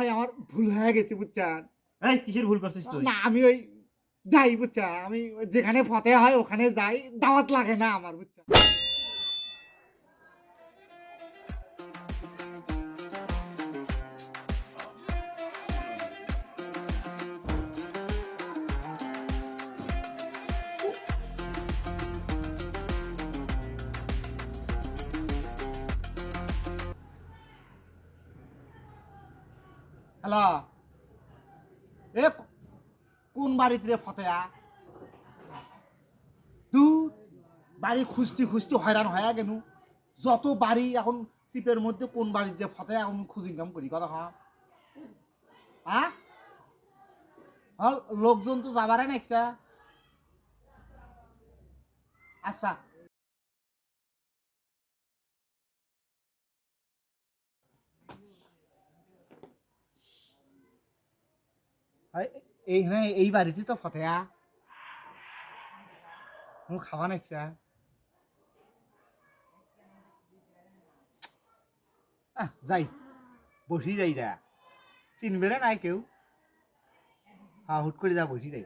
ভাই আমার ভুল হয়ে গেছে বুঝছেন? এই কিসের ভুল করছিস তুই? না আমি ওই যাই বুঝছেন? আমি যেখানে ফতে হয় ওখানে যাই। দাওয়াত লাগে না আমার বুঝছেন? হ্যালো। এ কোন বাড়িতে রে ফতেয়া? দু বাড়ি খুঁজতে খুঁজতে হয়রান হয়ে গেল যত বাড়ি এখন চিপের মধ্যে কোন বাড়িতে ফতেয়া, এখন খুঁজি কাম করি, কথা হ্যাঁ হ্যাঁ লোকজন তো যাবারে নাকছা আচ্ছা। এই- হ্যাঁ এই বাড়িতে তো ফতেয়া কোনো খাওয়া নাই আহ, যাই। বসি যাই যা। চিনবে রে নাই কেউ। হা হুট করে যা বসি যাই।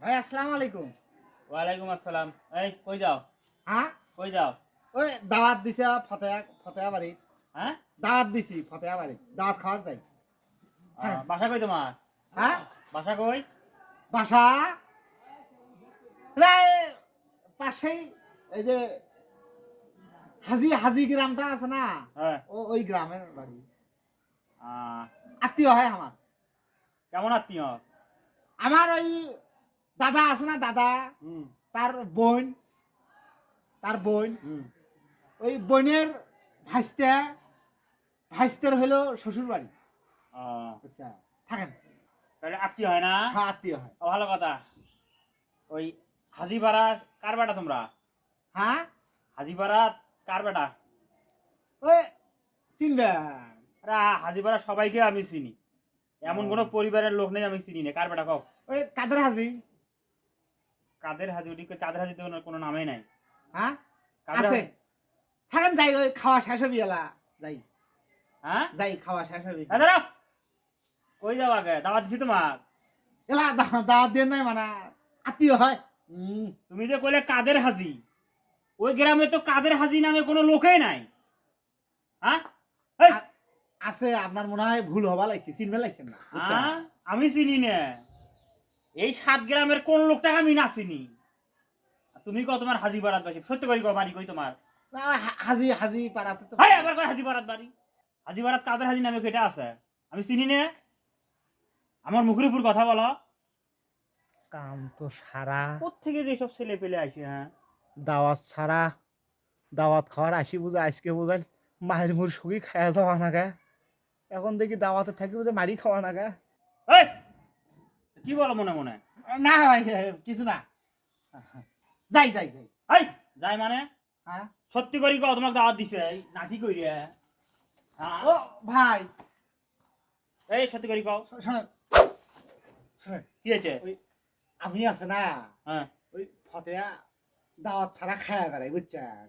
ভাই, আসসালামু আলাইকুম। ওয়ালাইকুম আসসালাম। এই কই যাও? হ্যাঁ? কই যাও? ওই দাওয়াত দিছে ফতেয়া ফতেয়া বাড়ি। হ্যাঁ? দাওয়াত দিছি ফতেয়া বাড়ি। দাওয়াত খাওয়া যাই হ্যাঁ। বাসা কই তোমার? হ্যাঁ? বাসা কই? বাসা? প্রায় পাশেই এই যে হাজি হাজি গ্রামটা আছে না? হ্যাঁ। ওই গ্রামের বাড়ি। আত্মীয় হয় আমার। কেমন আত্মীয়? আমার ওই দাদা আছে না দাদা। তার বোন তার বোন। ওই বোনের ভাইস্তে ভাইস্তের হলো শ্বশুর বাড়ি আচ্ছা থাকেন। তাহলে আত্মীয় হয় না? হ্যাঁ আত্মীয় হয়। ভালো কথা। ওই হাজিপাড়া কার বেটা তোমরা? হ্যাঁ? হাজিপাড়া কার বেটা? ওই চিনবে আরে হাজিপাড়া সবাইকে আমি চিনি। এমন কোনো পরিবারের লোক নেই আমি চিনি না। কার বেটা কও? ওই কাদের হাজি? কাদের হাজি? ওদিকে কাদের হাজি তো কোনো নামই নাই। হ্যাঁ? আছে। থাকেন যাই ওই খাওয়া শেষ হবি এলা। যাই। হ্যাঁ? যাই খাওয়া শেষ হবি। দাঁড়াও। কই যাও আগে? দাওয়াত দিছি তোমার। এলা দাওয়াত দিয়ে নাই মানে। আত্মীয় হয়। তুমি যে কইলে কাদের হাজি? ওই গ্রামে তো কাদের হাজি নামে কোনো লোকই নাই। হ্যাঁ? আছে আপনার মনে হয় ভুল হবা লাগছে চিনবে লাগছেন না। হ্যাঁ? আমি চিনি না। এই সাত গ্রামের কোন লোকটাকে আমি না চিনি? তুমি কও তোমার হাজি বারাত বাসি সত্য করি কও বাড়ি কই তোমার? হাজি হাজি পাড়াতে তো হাই আবার কই হাজি বারাত বাড়ি? হাজি বারাত কাদের হাজি নামে কেটে আছে? আমি চিনি না। আমার মুখের উপর কথা বলো। কাম তো সারা। কোথেকে যে সব ছেলে পেলে আসে হ্যাঁ? দাওয়াত ছাড়া দাওয়াত খাওয়ার আসি বুঝে আজকে বুঝাই মায়ের মুর সুখী খাওয়া যাওয়া না গা এখন দেখি দাওয়াতে থাকি বুঝে মারি খাওয়া না গা কি বলো মনে মনে? না ভাই কিছু না। যাই যাই যাই। এই যাই মানে? হ্যাঁ? সত্যি করি কও তোমাকে দাওয়াত দিছে। এই নাকি কই রে হ্যাঁ। ও ভাই। এই সত্যি করি কও। শোনেন শোনেন কি হয়েছে? ওই আমি আছে না? হ্যাঁ। ওই ফতেয়া দাওয়াত ছাড়া খায়া বেড়াই বুঝছেন?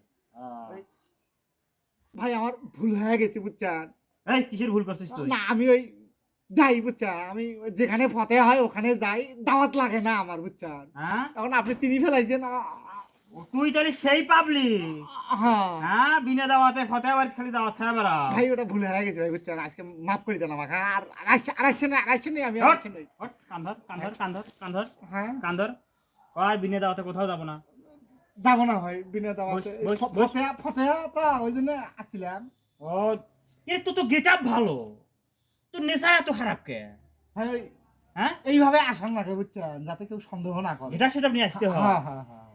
ভাই আমার ভুল হয়ে গেছে বুঝছেন? এই কিসের ভুল করছিস তুই? না আমি ওই যাই বুঝছেন আমি যেখানে ফতে হয় ওখানে যাই। দাওয়াত লাগে না আমার বুঝছেন হ্যাঁ? এখন আপনি চিনি ফেলাইছেন তুই তাহলে সেই পাবলি হ্যাঁ। হ্যাঁ বিনা দাওয়াতে ফতে বাড়ি খালি দাওয়াত বেড়া। ভাই ওটা ভুল হয়ে গেছে ভাই বুঝছেন আজকে মাফ করে দেন আমাকে। আর আড়াইশো আড়াইশো আমি আড়াইশো কান্ধর কান্ধর কান্ধর কান্ধর হ্যাঁ? কান্ধর কয় বিনা দাওয়াতে কোথাও যাব না। যাব না ভাই বিনা দাওয়াতে। বস, বস, ফ- বস। ফতেয়া ফতেয়া তো ওই জন্য আসছিলাম। ও এর তো তো গেট ভালো। তোর নেশা এত খারাপ কে? ভাই হ্যাঁ? এইভাবে আসান না বুঝছেন? যাতে কেউ সন্দেহ না করে। এটা সেটা নিয়ে আসতে হয়। হ্যাঁ হ্যাঁ, হ্যাঁ।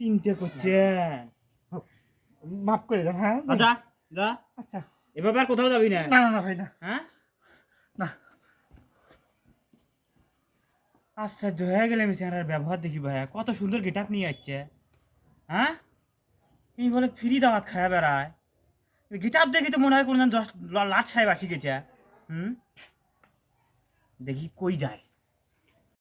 চিনতে করছেন। মাফ করে দেন হ্যাঁ? যা যা। আচ্ছা। এভাবে আর কোথাও যাবি না। না না ভাই না। হ্যাঁ? না। আচ্ছা হয়ে গেলে আমি স্যার ব্যবহার দেখি ভাইয়া। কত সুন্দর গেটাপ নিয়ে যাচ্ছে হ্যাঁ? এই বলে ফ্রি দাওয়াত খায় বেড়ায়। গিটার দেখি তো মনে হয় কোনদিন লাট সাহেব আসি গেছে হ্যাঁ? হুম? দেখি কই যায়।